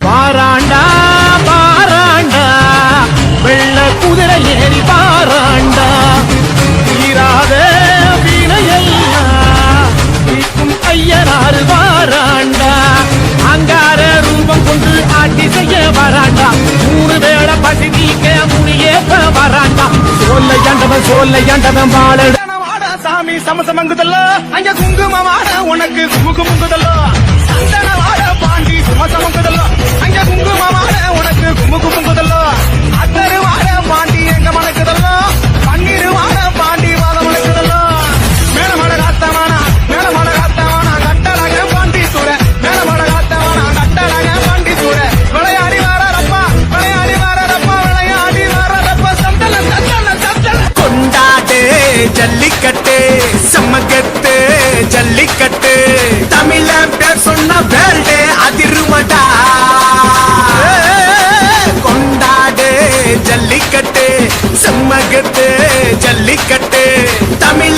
பாராண்டா பாராண்டா வெள்ள குதிரை ஏறி பாராண்டா. தீராத வினையெல்லாம் தீர்க்கும் ஐயனாறு வாராண்டா அங்கார ரூபம் கொண்டு ஆட்டி செய்ய வராண்டா. மூணு வேளை பசி நீக்க முனியேற்ற வராண்டா. சோல்லை ஆண்டவன் சோல்லை ஆண்டவன் வாழ சாமி சமசமங்குதல்ல. அங்க குங்குமமான உனக்கு குமுகுமுங்குதல்ல ஜல்லிக்கட்டு சம்மகத்து ஜல்லிக்கட்டு. தமிழ பேர் சொன்ன வேல்டு அதிருமடா. கொண்டாடு ஜல்லிக்கட்டு சம்மகத்து ஜல்லிக்கட்டு. தமிழ்